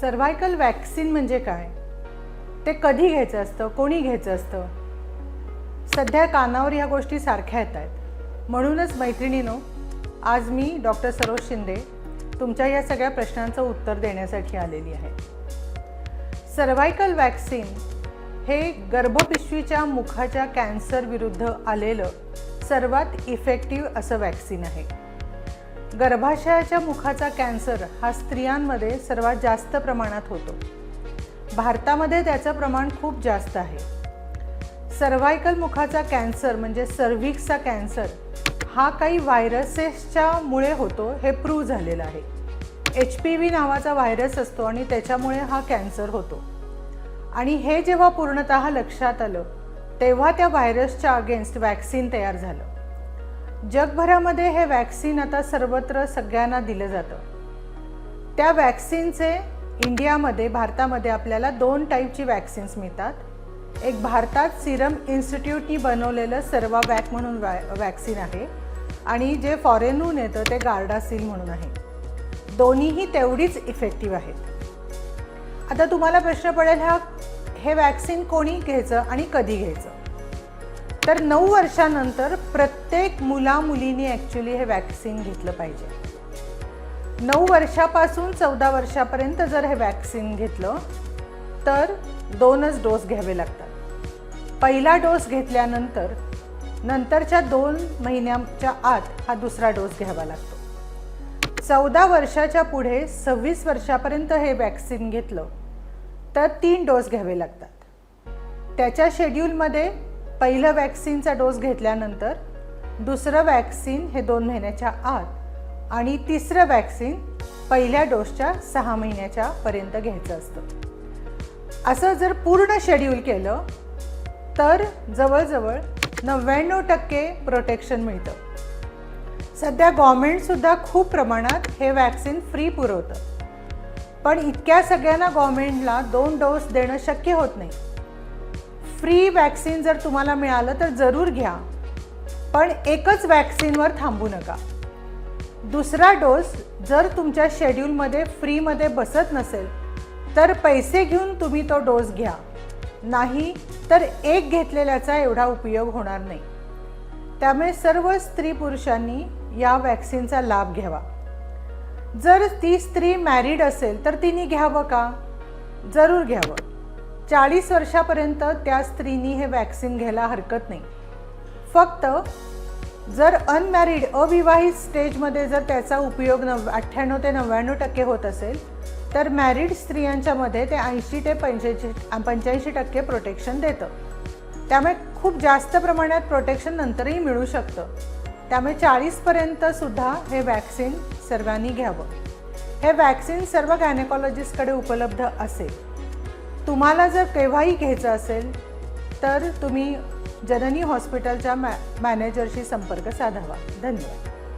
Cervical vaccine म्हणजे काय? ते कधी घ्यायचं असतं? कोणी घ्यायचं असतं? सध्या कानावर ह्या गोष्टी सारख्या येत आहेत. म्हणूनच मैत्रिणीनो आज मी डॉक्टर सरोज शिंदे तुमच्या या सगळ्या प्रश्नांचं उत्तर देण्यासाठी आलेली आहे. सर्व्हायकल वॅक्सिन हे गर्भपिशवीच्या मुखाच्या कॅन्सरविरुद्ध आलेलं सर्वात इफेक्टिव्ह असं वॅक्सिन आहे. गर्भाशयाच्या मुखाचा कॅन्सर हा स्त्रियांमध्ये सर्वात जास्त प्रमाणात होतो. भारतामध्ये त्याचं प्रमाण खूप जास्त आहे. सर्वायकल मुखाचा कॅन्सर म्हणजे सर्व्हिक्सचा कॅन्सर हा काही व्हायरसेसच्या मुळे होतो हे प्रूव्ह झालेलं आहे. एच पी व्ही नावाचा व्हायरस असतो आणि त्याच्यामुळे हा कॅन्सर होतो. आणि हे जेव्हा पूर्णतः लक्षात आलं तेव्हा त्या व्हायरसच्या अगेन्स्ट वॅक्सिन तयार झालं. जगभरामध्ये हे वॅक्सिन आता सर्वत्र सगळ्यांना दिलं जातं. त्या वॅक्सिनचे इंडियामध्ये भारतामध्ये आपल्याला दोन टाईपची वॅक्सिन्स मिळतात. एक भारतात सिरम इन्स्टिट्यूटनी बनवलेलं सर्वावॅक म्हणून वॅ वॅक्सिन आहे आणि जे फॉरेनहून येतं ते गार्डासील म्हणून आहे. दोन्हीही तेवढीच इफेक्टिव्ह आहेत. आता तुम्हाला प्रश्न पडेल हा हे वॅक्सिन कोणी घ्यायचं आणि कधी घ्यायचं? तर नऊ वर्षानंतर प्रत्येक मुला मुलीने ॲक्च्युली हे वॅक्सिन घेतलं पाहिजे. नऊ वर्षापासून चौदा वर्षापर्यंत जर हे वॅक्सिन घेतलं तर दोनच डोस घ्यावे लागतात. पहिला डोस घेतल्यानंतर नंतरच्या दोन महिन्याच्या आत हा दुसरा डोस घ्यावा लागतो. चौदा वर्षाच्या पुढे सव्वीस वर्षापर्यंत हे वॅक्सिन घेतलं तर तीन डोस घ्यावे लागतात. त्याच्या शेड्यूलमध्ये पहिलं वॅक्सिनचा डोस घेतल्यानंतर दुसरं वॅक्सिन हे दोन महिन्याच्या आत आणि तिसरं वॅक्सिन पहिल्या डोसच्या सहा महिन्याच्या पर्यंत घ्यायचं असतं. असं जर पूर्ण शेड्यूल केलं तर जवळजवळ नव्याण्णव टक्के प्रोटेक्शन मिळतं. सध्या गव्हर्मेंटसुद्धा खूप प्रमाणात हे वॅक्सिन फ्री पुरवतं. पण इतक्या सगळ्यांना गव्हर्मेंटला दोन डोस देणं शक्य होत नाही. फ्री वॅक्सिन जर तुम्हाला मिळालं तर जरूर घ्या. पण एकच वॅक्सिनवर थांबू नका. दुसरा डोस जर तुमच्या शेड्यूलमध्ये फ्रीमध्ये बसत नसेल तर पैसे घेऊन तुम्ही तो डोस घ्या. नाही तर एक घेतलेल्याचा एवढा उपयोग होणार नाही. त्यामुळे सर्व स्त्री पुरुषांनी या वॅक्सिनचा लाभ घ्यावा. जर ती स्त्री मॅरिड असेल तर तिने घ्यावं का? जरूर घ्यावं. चाळीस वर्षापर्यंत त्या स्त्रीनी हे वॅक्सिन घ्यायला हरकत नाही. फक्त जर अनमॅरिड अविवाहित स्टेजमध्ये जर त्याचा उपयोग नव अठ्ठ्याण्णव ते नव्याण्णव टक्के होत असेल तर मॅरिड स्त्रियांच्यामध्ये ते ऐंशी ते पंच्याऐंशी पंच्याऐंशी टक्के प्रोटेक्शन देतं. त्यामुळे खूप जास्त प्रमाणात प्रोटेक्शन नंतरही मिळू शकतं. त्यामुळे चाळीसपर्यंत सुद्धा हे वॅक्सिन सर्वांनी घ्यावं. हे वॅक्सिन सर्व गायनेकॉलॉजिस्टकडे उपलब्ध असेल. तुम्हाला जर केव्हाही घ्यायचं असेल तर तुम्ही जननी हॉस्पिटलच्या मॅ मॅनेजरशी संपर्क साधावा. धन्यवाद.